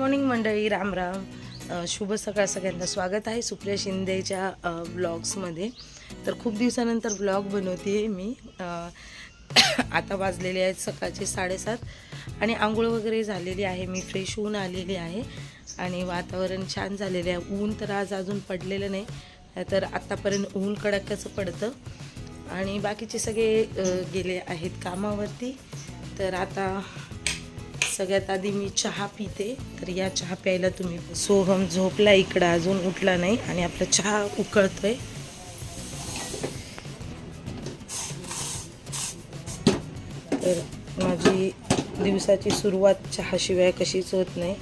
Morning मंडळी राम राम. शुभ सकाळ सगळ्यांना. स्वागत आहे सुप्रिया शिंदेच्या ब्लॉग्समध्ये. तर खूप दिवसानंतर ब्लॉग बनवते मी. आता वाजलेले आहेत सकाळचे साडेसात आणि आंघोळ वगैरे झालेली आहे. मी फ्रेश होऊन आलेली आहे आणि वातावरण छान झालेले आहे. ऊन तर आज अजून पडलेलं नाही तर आत्तापर्यंत ऊन कडाक्याचं पडतं. आणि बाकीचे सगळे गेले आहेत कामावरती. तर आता सगळ्यात आधी मी चहा पिते. तर या चहा प्यायला तुम्ही सोहम झोपला इकडं अजून उठला नाही आणि आपला चहा उकळतोय. तर माझी दिवसाची सुरुवात चहाशिवाय कशीच होत नाही.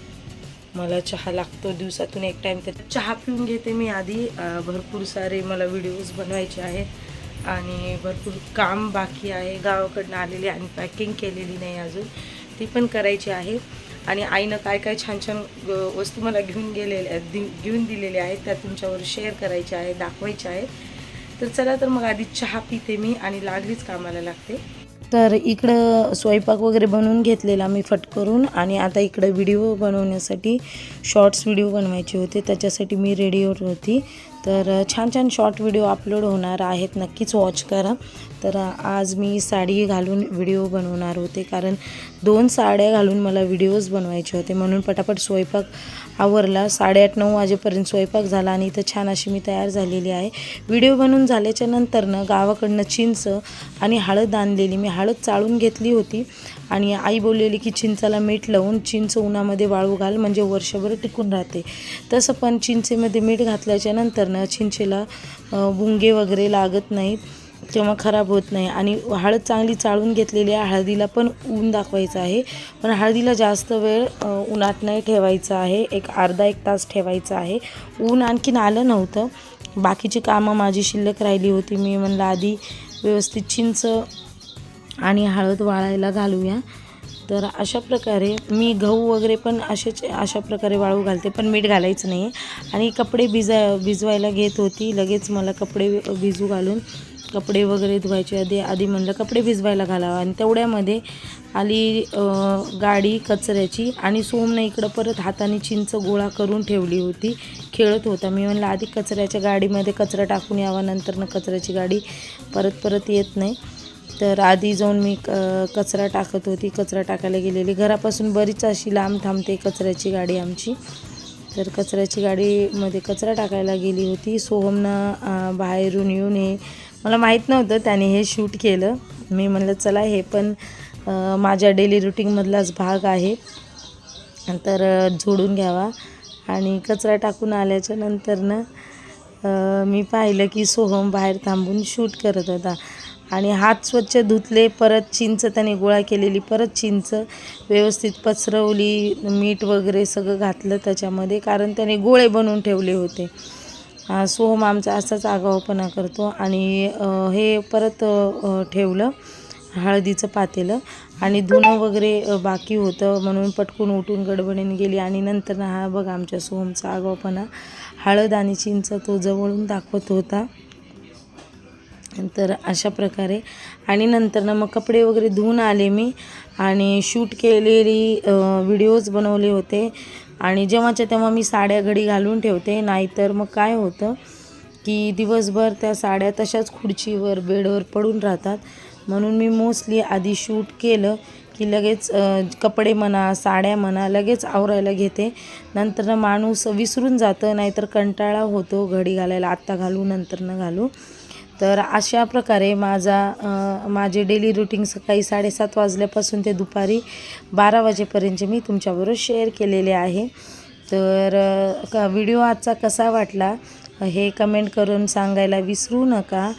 मला चहा लागतो दिवसातून एक टाईम तर. चहा पिऊन घेते मी आधी. भरपूर सारे मला व्हिडिओज बनवायचे आहेत. आणि भरपूर काम बाकी आहे. गावाकडनं आलेली आणि पॅकिंग केलेली नाही अजून. ती पण करायची आहे. आणि आईनं काय काय छान छान वस्तू मला घेऊन गेलेल्या दि- घेऊन दिलेल्या आहेत त्या तुमच्यावर शेअर करायच्या आहेत दाखवायच्या आहेत. तर चला तर मग आधी चहा पिते मी आणि लागलीच कामाला लागते. तर इकडं स्वयंपाक वगैरे बनवून घेतलेला मी फटकरून आणि आता इकडं व्हिडिओ बनवण्यासाठी शॉर्ट्स व्हिडिओ बनवायचे होते त्याच्यासाठी मी रेडिओवर होती. तर छान छान शॉर्ट व्हिडिओ अपलोड होणार आहेत. नक्कीच वॉच करा. तर आज मी साडी घालून व्हिडिओ बनवणार होते. कारण दोन साड्या घालून मला व्हिडिओज बनवायचे होते. म्हणून पटापट स्वयंपाक आवरला. साडेआठ नऊ वाजेपर्यंत स्वयंपाक झाला आणि इथं छान अशी मी तयार झालेली आहे. व्हिडिओ बनवून झाल्याच्या नंतरनं गावाकडनं चिंच आणि हळद आणलेली. मी हळद चाळून घेतली होती. आणि आई बोललेली की चिंचाला मीठ लावून चिंच उन्हामध्ये वाळू घाल. म्हणजे वर्षभर टिकून राहते. तसं पण चिंचेमध्ये मीठ घातल्याच्या नंतरनं चिंचेला भुंगे बुंगे वगैरे लागत नाहीत किंवा खराब होत नाही. आणि हळद चांगली चाळून घेतलेली आहे. हळदीला पण ऊन दाखवायचं आहे. पण हळदीला जास्त वेळ उन्हात नाही ठेवायचं आहे. एक अर्धा एक तास ठेवायचं आहे. ऊन आणखीन आलं नव्हतं. बाकीची कामं माझी शिल्लक राहिली होती. मी म्हणलं आधी व्यवस्थित चिंच आणि हळद वाळायला घालूया. तर अशा प्रकारे मी गहू वगैरे पण असेच अशा प्रकारे वाळू घालते पण मीठ घालायचं नाही आहे आणि कपडे भिजा भिजवायला घेत होती लगेच मला कपडे भिजू घालून कपडे वगैरे धुवायचे. आधी आधी म्हणलं कपडे भिजवायला घालावं. आणि तेवढ्यामध्ये आली गाडी कचऱ्याची आणि सोमनं इकडं परत हाताने चिंच गोळा करून ठेवली होती. खेळत होता. मी म्हणलं आधी कचऱ्याच्या गाडीमध्ये कचरा टाकून यावा नंतरनं कचऱ्याची गाडी परत परत येत नाही. तर आधी जाऊन मी क कचरा टाकत होती. कचरा टाकायला गेलेली. घरापासून बरीच अशी लांब थांबते कचऱ्याची गाडी आमची. तर कचऱ्याची गाडीमध्ये कचरा टाकायला गेली होती. सोहमनं बाहेरून येऊन हे मला माहीत नव्हतं त्याने हे शूट केलं. मी म्हणलं चला हे पण माझ्या डेली रुटीनमधलाच भाग आहे. तर जोडून घ्यावा. आणि कचरा टाकून आल्याच्या नंतरनं मी पाहिलं की सोहम बाहेर थांबून शूट करत होता. आणि हात स्वच्छ धुतले परत चिंच त्याने गोळा केलेली परत चिंच व्यवस्थित पसरवली मीठ वगैरे सगळं घातलं त्याच्यामध्ये कारण त्याने गोळे बनवून ठेवले होते. सोहम आमचा असाच आगाऊपणा करतो आणि हे परत ठेवलं हळदीचं पातेलं आणि धुणं वगैरे बाकी होतं म्हणून पटकून उठून गडबडीने गेली आणि नंतर हा बघ आमच्या सोहमचा आगाऊपणा. हळद आणि चिंच तो जवळून दाखवत होता. तर अशा प्रकारे. आणि नंतर ना मग कपडे वगैरे धुवून आले मी. आणि शूट केलेली व्हिडिओज बनवले होते. आणि जेव्हाच्या तेव्हा मी साड्या घडी घालून ठेवते. नाहीतर मग काय होतं की दिवसभर त्या साड्या तशाच खुर्चीवर बेडवर पडून राहतात. म्हणून मी मोस्टली आधी शूट केलं की लगेच कपडे म्हणा साड्या म्हणा लगेच आवरायला घेते. नंतर माणूस विसरून जातं नाहीतर कंटाळा होतो घडी घालायला. आत्ता घालू नंतर न घालू. तर अशा प्रकारे माझा माझे डेली रुटीन सकाळी साडेसात वाजल्यापासून ते दुपारी बारा वाजेपर्यंत मी तुमच्याबरोबर शेअर केलेले आहे. तर का व्हिडिओ आजचा कसा वाटला हे कमेंट करून सांगायला विसरू नका.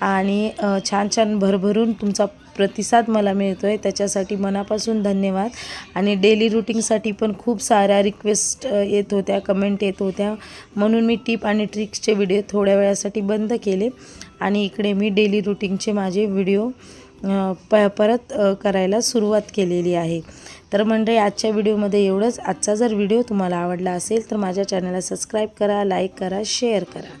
आणि छान छान भरभरून तुमचा प्रतिसाद मला मिळतो आहे त्याच्यासाठी मनापासून धन्यवाद. आणि डेली रुटीनसाठी पण खूप साऱ्या रिक्वेस्ट येत होत्या कमेंट येत होत्या. म्हणून मी टिप आणि ट्रिक्सचे व्हिडिओ थोड्या वेळासाठी बंद केले. आणि इकडे मी डेली रुटीनचे माझे व्हिडिओ प परत करायला सुरुवात केलेली आहे. तर मंडळी आजच्या व्हिडिओमध्ये एवढंच. आजचा जर व्हिडिओ तुम्हाला आवडला असेल तर माझ्या चॅनलला सबस्क्राईब करा लाईक करा शेअर करा.